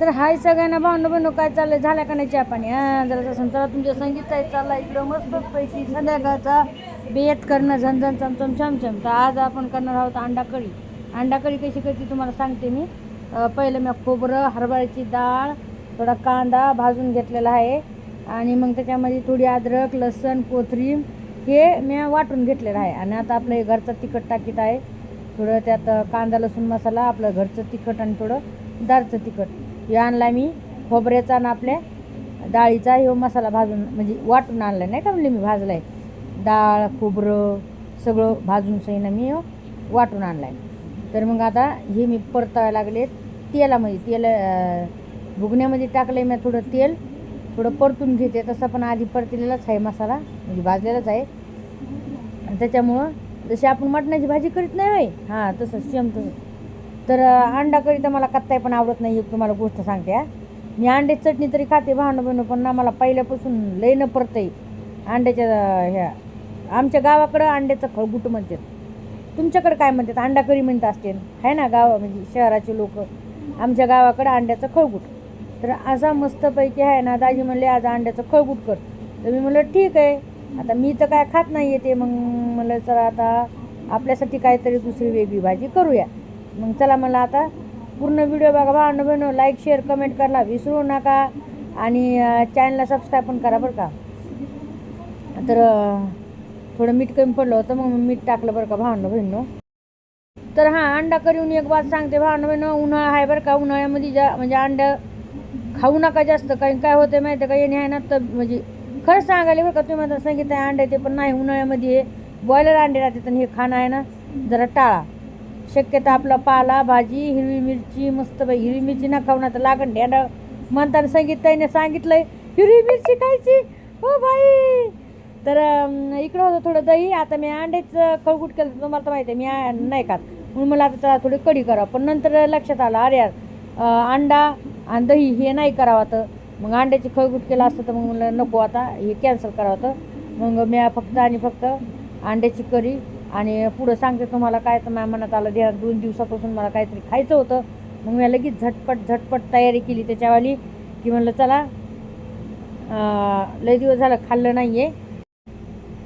तर हाय सगळ्यांना भावनं बनव काय चाललंय? झाल्या का नाही चहा पाणी? जरा तसं चला तुमच्या संगीत काय चालला इकडं. मस्त पैकी संध्याकाळचा बेत करणं झनझन चमचम छमछम तर आज आपण करणार आहोत अंडा कढी अंडा कढी कशी करते तुम्हाला सांगते मी. पहिलं मी खोबरं हरभऱ्याची डाळ थोडा कांदा भाजून घेतलेला आहे. आणि मग त्याच्यामध्ये थोडी अद्रक लसण कोथरीम हे मी वाटून घेतलेलं आहे. आणि आता आपलं हे घरचं तिखट टाकीत आहे. थोडं त्यात कांदा लसूण मसाला आपलं घरचं तिखट आणि थोडं दारचं तिखट. हे आणला मी खोबऱ्याचा आणि आपल्या डाळीचा हे मसाला भाजून म्हणजे वाटून आणला नाही का म्हणले मी भाजला आहे डाळ खोबरं सगळं भाजून सईनं मी वाटून आणला आहे तर मग आता हे मी परतायला लागले तेलामध्ये. तेल भुगण्यामध्ये टाकलं आहे मी थोडं तेल थोडं परतून घेते. तसं पण आधी परतलेलाच आहे मसाला म्हणजे भाजलेलाच आहे. आणि त्याच्यामुळं जशी आपण मटणाची भाजी करीत नाही बाई हां तसं सेम तसं तर अंडा कढी तर मला कत्ताय पण आवडत नाही एक तुम्हाला गोष्ट सांगते मी अंडे चटणी तरी खाते भांडं बनव पण ना मला पहिल्यापासून लई न परतंय अंड्याच्या ह्या. आमच्या गावाकडं अंड्याचं खळगुट म्हणतात. तुमच्याकडं काय म्हणतात? अंडा करी म्हणत असते. आहे ना गावा म्हणजे शहराचे लोक. आमच्या गावाकडं अंड्याचं खळगुट तर असा मस्तपैकी आहे ना दाजी म्हणले आज अंड्याचं खळगुट कर. तर मी म्हणलं ठीक आहे. आता मी तर काय खात नाही येते मग म्हणलं चला आता आपल्यासाठी काहीतरी दुसरी वेगळी भाजी करूया. मग चला मला आता पूर्ण व्हिडिओ बघा भावनं बहिणं लाईक शेअर कमेंट करायला विसरू नका आणि चॅनलला सबस्क्राईब पण करा बरं का. तर थोडं मीठ कमी पडलं होतं मग मीठ टाकलं बरं का भावनं बहिणं तर हां अंडा करून एक बात सांगते भावनं बहिणं उन्हाळा आहे बरं का. उन्हाळ्यामध्ये जा म्हणजे अंडा खाऊ नका जास्त कारण काय होतं माहिती आहे का? येणे आहे ना तर म्हणजे खरंच सांगायला बरं का तुम्ही आता सांगितलं आहे अंडे ते पण नाही उन्हाळ्यामध्ये हे बॉयलर अंडे राहते आणि हे खाणं आहे ना जरा टाळा. शक्यता आपला पाला भाजी हिरवी मिरची मस्त बाई. हिरवी मिरची ना खाऊ ना तर लागण ढेंडा म्हणताना संगीत सांगितलंय हिरवी मिरची खायची? हो बाई. तर इकडं होतं थोडं दही. आता मी अंड्याचं खळगुट केलं तुम्हाला तर माहिती आहे मी नाही खात. म्हणून मला आता चला थोडी कढी करा. पण नंतर लक्षात आलं अरे यार अंडा आणि दही हे नाही करावं तर मग अंड्याची खळगुट केलं असतं तर मग मला नको आता हे कॅन्सल करावं तर मग मी फक्त आणि फक्त अंड्याची करी आणि पुढं सांगते तुम्हाला काय तर मॅम म्हणत आलं दे दोन दिवसापासून मला काहीतरी खायचं होतं. मग मी लगेच झटपट झटपट तयारी केली त्याच्यावाली. की म्हणलं चला लय दिवस झालं खाल्लं नाही आहे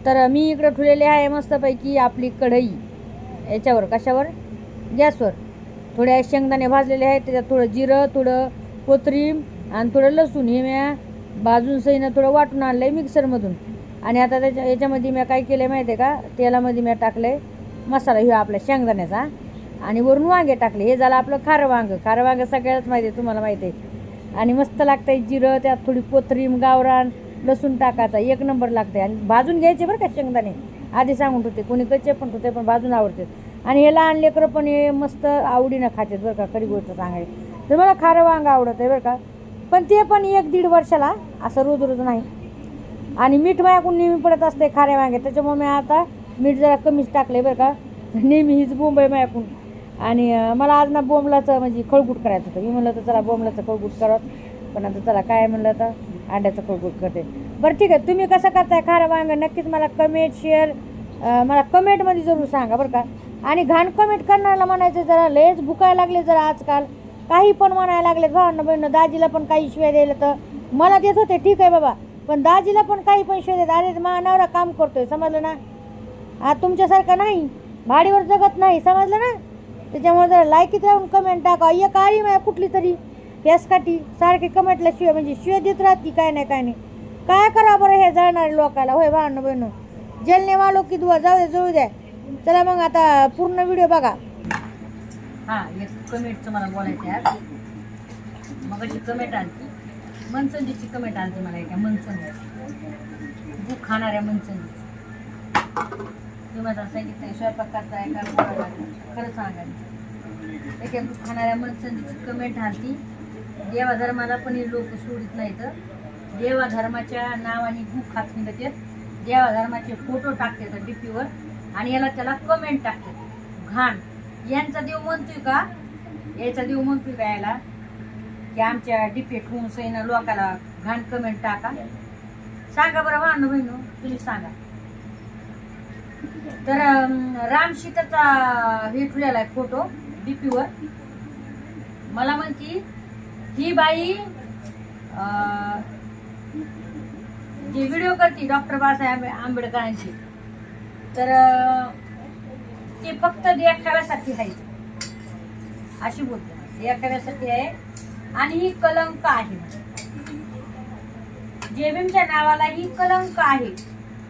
तर मी इकडं ठुलेले आहे मस्तपैकी आपली कढई. याच्यावर कशावर? गॅसवर. थोड्या शेंगदाणे भाजलेले आहेत त्याच्यात थोडं जिरं थोडं कोथरीम आणि थोडं लसूण. हे म्या भाजून सईनं थोडं वाटून आणलं आहे मिक्सरमधून. आणि आता त्याच्या याच्यामध्ये मी काय केलं आहे माहिती आहे का? तेलामध्ये मी टाकलं आहे मसाला ह्यो आपल्या शेंगदाण्याचा. आणि वरून वांगे टाकले. हे झालं आपलं खारं वांगं. खारं वांगं सगळ्याच माहिती आहे तुम्हाला माहिती आहे. आणि मस्त लागतं आहे जिरं त्यात थोडी कोथरीम गावरान लसूण टाकायचा एक नंबर लागते आणि भाजून घ्यायचे बरं का शेंगदाणे? आधी सांगून होते कोणी कच्चे पण होते पण भाजून आवडते. आणि हे लहान लेकरं पण हे मस्त आवडीनं खातात बरं का. खरी गोष्ट सांगायची. तर मला खारं वांग आवडत आहे बरं का? पण ते पण एक दीड वर्षाला असं रोज रोज नाही. आणि मीठ माझ्याकडून नेहमी पडत असते खाऱ्या वांगे त्याच्यामुळे मी आता मीठ जरा कमीच टाकले बरं का. नेहमी हीच बोंब आहे माझ्याकडून आणि मला आज ना बोंबलाचं म्हणजे खळगुट करायचं होतं. मी म्हणलं तर चला बोंबलाचं खळगुट करत. पण आता चला काय म्हणलं तर अंड्याचं खळगुट करते. बरं ठीक आहे तुम्ही कसं करताय खारं वांग नक्कीच मला कमेंट शेअर मला कमेंटमध्ये जरूर सांगा बरं का. आणि घाण कमेंट करणाऱ्याला म्हणायचं जरा लयच भुकायला लागले जरा आजकाल. काही पण म्हणायला लागले भावांना बहिणं दाजीला पण काही शिवाय द्यायला तर मला देत होते. ठीक आहे बाबा. पण दाजीला पण काही पण देत अरे मा नवरा काम करतोय समजलं ना? हा तुमच्यासारखं नाही भाडीवर जगत नाही समजलं ना? त्याच्यामुळे जरा लायकीत राहून कमेंट टाका. एक आळी माझ्या कुठली तरी याचकाठी सारखी कमेंटला शिवाय म्हणजे शिवाय देत राहती काय नाही काय नाही. काय करा बरं हे जाणारे लोकाला? होय भावना बहिण जेलने वालो की दुवा जाऊ दे जळू द्या. चला मग आता पूर्ण व्हिडिओ बघा. हां एक कमेंटचं मला बोलायचं मग अशी कमेंट आली. मनसंजीची कमेंट आली मला एका मनसंजी भूक खाणाऱ्या मनसंजी तुम्ही आता सांगितलं स्वयंपाक करताय का खरं सांगा एका भूक खाणाऱ्या मनसंजीची कमेंट आली देवा धर्माला पण हे लोक सोडित नाही तर देवा धर्माच्या नावाने भूक खात निघतात देवा देवाधर्माचे फोटो टाकतात डीपीवर आणि याला त्याला कमेंट टाकतात घाण. यांचा देव म्हणतोय का? याचा देव म्हणतोय का याला? की आमच्या डिपेट होऊन सैन लोकाला घाण कमेंट टाका. सांगा बरं वाहन बहिणू तुम्ही सांगा. तर राम सीताचा हे ठेवलेला आहे फोटो डीपीवर मला म्हणती ही बाई अं, जी व्हिडिओ करते डॉक्टर बाबासाहेब आंबेडकरांची तर ते फक्त देखाव्यासाठी आहे. अशी बोलते. देखाव्यासाठी आहे. आणि ही कलंक आहे. जेबीमच्या नावाला ही कलंक आहे.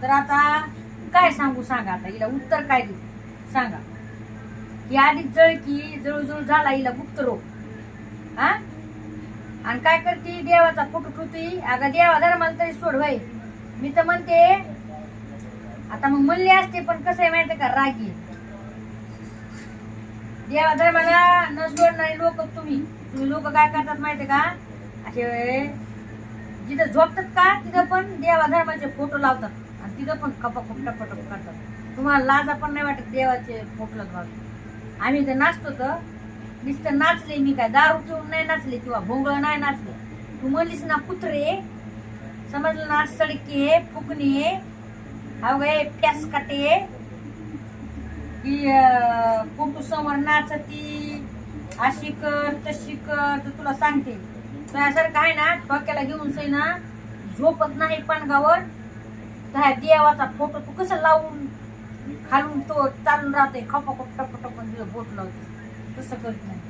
तर आता काय सांगू सांगा आता? हिला उत्तर काय देऊ? सांगा. ही आधीच जळकी जळूजळू झाला हिला गुप्त रोग. हा? आणि काय करते? देवाचा फोटो ठेवते. अगं देवा धर्माला तरी सोड भाई मी तर म्हणते आता मग म्हणले असते पण कसं आहे माहितीये का? रागी. देवा धर्माला न सोड तुम्ही? तुम्ही लोक काय करतात माहितीये का? असे जिथं झोपतात का तिथं पण देवा धर्माचे फोटो लावतात. आणि तिथं पण खपा खुपटा करतात. तुम्हाला लाजा पण नाही वाटत देवाचे फोटो लावतात आम्ही तर नाचतो तर नुसतं नाचले मी काय दारू पिऊन नाही नाचले किंवा भोंगळ नाही नाचले. तू म्हणलीस ना कुत्रे समजलं ना सडके फुकणे अवघे प्यास काटे की फोटो समोर नाचती अशी कर तशी कर तर तुला सांगते. त्यासारखं आहे ना डोक्याला घेऊन सई ना झोपत नाही पानगावर. त्या देवाचा फोटो तू कसं लावून खालून तो चालून राहते खपा खप टप टप बोट लावते तसं करत नाही.